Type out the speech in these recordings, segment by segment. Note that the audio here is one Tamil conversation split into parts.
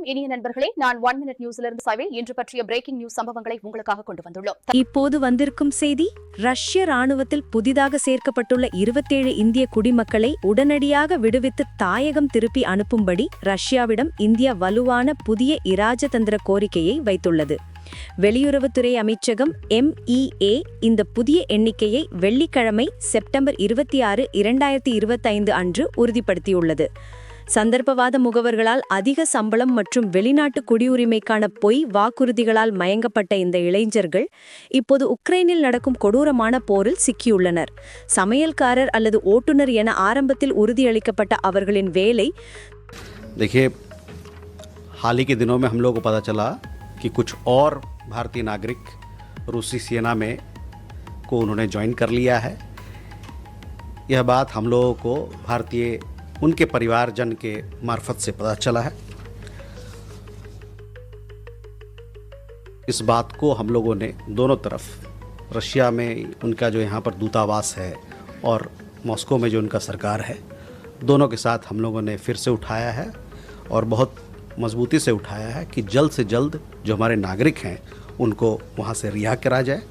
வணக்கம். இனிய நண்பர்களே நான் ஒன் மினிட் நியூஸ்ல இருந்து இன்று பற்றிய பிரேக்கிங் நியூஸ் சம்பவங்களை உங்களுக்காக கொண்டு வந்துள்ளோம். இப்போது வந்திருக்கும் செய்தி ரஷ்ய ராணுவத்தில் புதிதாக சேர்க்கப்பட்டுள்ள இருபத்தேழு இந்திய குடிமக்களை உடனடியாக விடுவித்து தாயகம் திருப்பி அனுப்பும்படி ரஷ்யாவிடம் இந்தியா வலுவான புதிய இராஜதந்திர கோரிக்கையை வைத்துள்ளது. வெளியுறவுத்துறை அமைச்சகம் எம்இஏ இந்த புதிய எண்ணிக்கையை வெள்ளிக்கிழமை செப்டம்பர் இருபத்தி ஆறு இரண்டாயிரத்தி இருபத்தைந்து அன்று உறுதிப்படுத்தியுள்ளது. சந்தர்ப்பவாத முகவர்களால் அதிக சம்பளம் மற்றும் வெளிநாட்டு குடியுரிமைக்கான பொய் வாக்குறுதிகளால் மயங்கப்பட்ட இந்த இளைஞர்கள் இப்போது உக்ரைனில் நடக்கும் கொடூரமான போரில் சிக்கியுள்ளனர் சமையல்காரர் அல்லது ஓட்டுநர் என ஆரம்பத்தில் உறுதியளிக்கப்பட்ட அவர்களின் வேலை देखिए हाल ही के दिनों में हम लोग को पता चला कि कुछ और भारतीय नागरिक रूसी सेना में को उन्होंने ज्वाइन कर लिया है यह बात हम लोगों को भारतीय उनके परिवारजन के मार्फत से पता चला है। इस बात को हम लोगों ने दोनों तरफ़, रशिया में उनका जो यहाँ पर दूतावास है और मॉस्को में जो उनका सरकार है, दोनों के साथ हम लोगों ने फिर से उठाया है और बहुत मजबूती से उठाया है कि जल्द से जल्द जो हमारे नागरिक हैं, उनको वहाँ से रिहा करा जाए।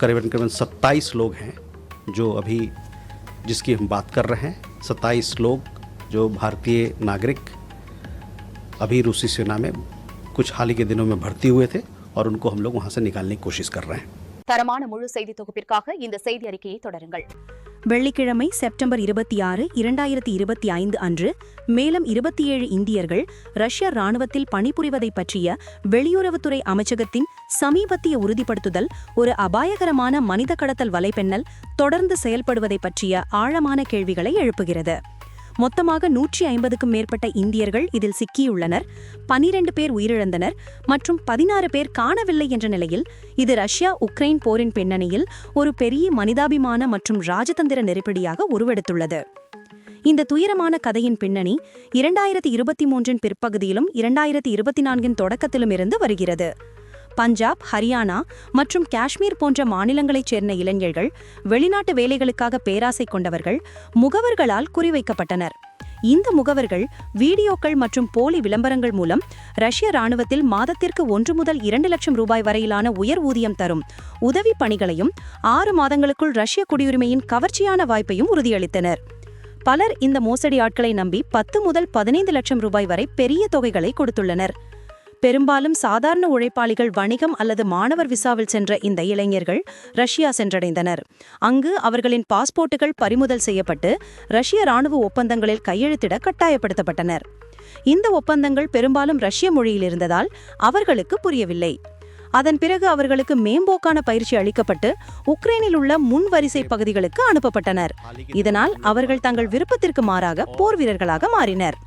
करीबन करीबन सत्ताईस लोग हैं जो अभी जिसकी हम बात कर रहे हैं। सत्ताईस लोग जो भारतीय नागरिक अभी रूसी सेना में कुछ हाल ही के दिनों में भर्ती हुए थे और उनको हम लोग वहाँ से निकालने की कोशिश कर रहे हैं தரமான முழு செய்தி தொகுப்பிற்காக இந்த செய்தி அறிக்கையை தொடருங்கள் வெள்ளிக்கிழமை செப்டம்பர் இருபத்தி ஆறு இரண்டாயிரத்தி இருபத்தி ஐந்து அன்று மேலும் இருபத்தி ஏழு இந்தியர்கள் ரஷ்ய ராணுவத்தில் பணிபுரிவதை பற்றிய வெளியுறவுத்துறை அமைச்சகத்தின் சமீபத்திய உறுதிப்படுத்துதல் ஒரு அபாயகரமான மனித கடத்தல் வலைப்பெண்ணல் தொடர்ந்து செயல்படுவதை பற்றிய ஆழமான கேள்விகளை எழுப்புகிறது. மொத்தமாக நூற்றி ஐம்பதுக்கும் மேற்பட்ட இந்தியர்கள் இதில் சிக்கியுள்ளனர். பனிரெண்டு பேர் உயிரிழந்தனர் மற்றும் பதினாறு பேர் காணவில்லை என்ற நிலையில் இது ரஷ்யா உக்ரைன் போரின் பின்னணியில் ஒரு பெரிய மனிதாபிமான மற்றும் ராஜதந்திர நெருப்படியாக உருவெடுத்துள்ளது. இந்த துயரமான கதையின் பின்னணி இரண்டாயிரத்தி இருபத்தி மூன்றின் பிற்பகுதியிலும் இரண்டாயிரத்தி இருபத்தி நான்கின் தொடக்கத்திலும் இருந்து வருகிறது. பஞ்சாப் ஹரியானா மற்றும் காஷ்மீர் போன்ற மாநிலங்களைச் சேர்ந்த இளைஞர்கள் வெளிநாட்டு வேலைகளுக்காக பேராசை கொண்டவர்கள் முகவர்களால் குறிவைக்கப்பட்டனர். இந்த முகவர்கள் வீடியோக்கள் மற்றும் போலி விளம்பரங்கள் மூலம் ரஷ்ய ராணுவத்தில் மாதத்திற்கு ஒன்று முதல் இரண்டு லட்சம் ரூபாய் வரையிலான உயர் ஊதியம் தரும். உதவி பணிகளையும் ஆறு மாதங்களுக்குள் ரஷ்ய குடியுரிமையின் கவர்ச்சியான வாய்ப்பையும் உறுதியளித்தனர். பலர் இந்த மோசடி ஆட்களை நம்பி பத்து முதல் பதினைந்து லட்சம் ரூபாய் வரை பெரிய தொகைகளை கொடுத்துள்ளனர். பெரும்பாலும் சாதாரண உழைப்பாளிகள் வணிகம் அல்லது மாணவர் விசாவில் சென்ற இந்த இளைஞர்கள் ரஷ்யா சென்றடைந்தனர். அங்கு அவர்களின் பாஸ்போர்ட்டுகள் பறிமுதல் செய்யப்பட்டு ரஷ்ய ராணுவ ஒப்பந்தங்களில் கையெழுத்திட கட்டாயப்படுத்தப்பட்டனர். இந்த ஒப்பந்தங்கள் பெரும்பாலும் ரஷ்ய மொழியில் இருந்ததால் அவர்களுக்கு புரியவில்லை. அதன் பிறகு அவர்களுக்கு மேம்போக்கான பயிற்சி அளிக்கப்பட்டு உக்ரைனில் உள்ள முன்வரிசை பகுதிகளுக்கு அனுப்பப்பட்டனர். இதனால் அவர்கள் தங்கள் விருப்பத்திற்கு மாறாக போர் வீரர்களாக மாறினர்.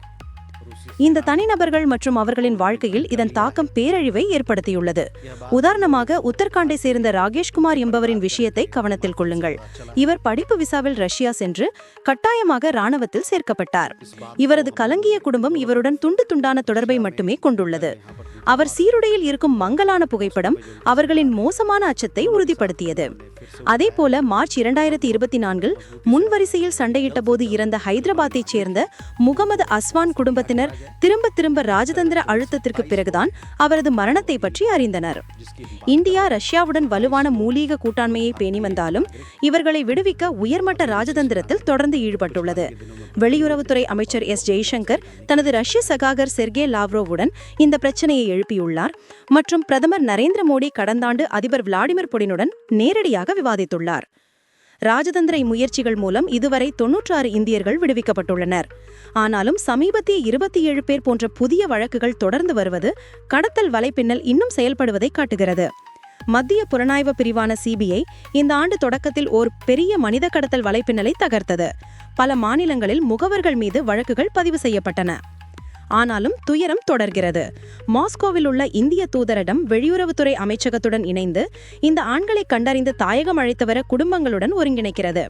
இந்த தனிநபர்கள் மற்றும் அவர்களின் வாழ்க்கையில் இதன் தாக்கம் பேரழிவை ஏற்படுத்தியுள்ளது. உதாரணமாக உத்தரகாண்டை சேர்ந்த ராகேஷ்குமார் என்பவரின் விஷயத்தை கவனத்தில் கொள்ளுங்கள். இவர் படிப்பு விசாவில் ரஷ்யா சென்று கட்டாயமாக ராணுவத்தில் சேர்க்கப்பட்டார். இவரது கலங்கிய குடும்பம் இவருடன் துண்டு துண்டான தொடர்பை மட்டுமே கொண்டுள்ளது. அவர் சீருடையில் இருக்கும் மங்கலான புகைப்படம் அவர்களின் மோசமான அச்சத்தை உறுதிப்படுத்தியது. அதே போல மார்ச் இரண்டாயிரத்தி இருபத்தி நான்கில் முன்வரிசையில் சண்டையிட்ட போது இறந்த ஹைதராபாத்தைச் சேர்ந்த முகமது அஸ்வான் குடும்பத்தினர் திரும்ப திரும்ப ராஜதந்திர அழுத்தத்திற்கு பிறகுதான் அவரது மரணத்தை பற்றி அறிந்தனர். இந்தியா ரஷ்யாவுடன் வலுவான மூலீக கூட்டாண்மையை பேணி வந்தாலும் இவர்களை விடுவிக்க உயர்மட்ட ராஜதந்திரத்தில் தொடர்ந்து ஈடுபட்டுள்ளது. வெளியுறவுத்துறை அமைச்சர் எஸ். ஜெய்சங்கர் தனது ரஷ்ய சகாகர் செர்கே லாவ்ரோவுடன் இந்த பிரச்சனையை எழுப்பியுள்ளார் மற்றும் பிரதமர் நரேந்திர மோடி கடந்த ஆண்டு அதிபர் விளாடிமிர் புடினுடன் நேரடியாக விவாதித்துள்ளார். ராஜதந்திர முயற்சிகள் மூலம் இதுவரை தொன்னூற்றாறு இந்தியர்கள் விடுவிக்கப்பட்டுள்ளனர். ஆனாலும் சமீபத்திய இருபத்தி ஏழு பேர் போன்ற புதிய வழக்குகள் தொடர்ந்து வருவது கடத்தல் வலைப்பின்னல் இன்னும் செயல்படுவதை காட்டுகிறது. மத்திய புலனாய்வு பிரிவான சிபிஐ இந்த ஆண்டு தொடக்கத்தில் ஓர் பெரிய மனித கடத்தல் வலைப்பின்னலை தகர்த்தது. பல மாநிலங்களில் முகவர்கள் மீது வழக்குகள் பதிவு செய்யப்பட்டன. ஆனாலும் துயரம் தொடர்கிறது. மாஸ்கோவில் உள்ள இந்திய தூதரிடம் வெளியுறவுத்துறை அமைச்சகத்துடன் இணைந்து இந்த ஆண்களை கண்டறிந்து தாயகம் அழைத்து வர குடும்பங்களுடன் ஒருங்கிணைக்கிறது.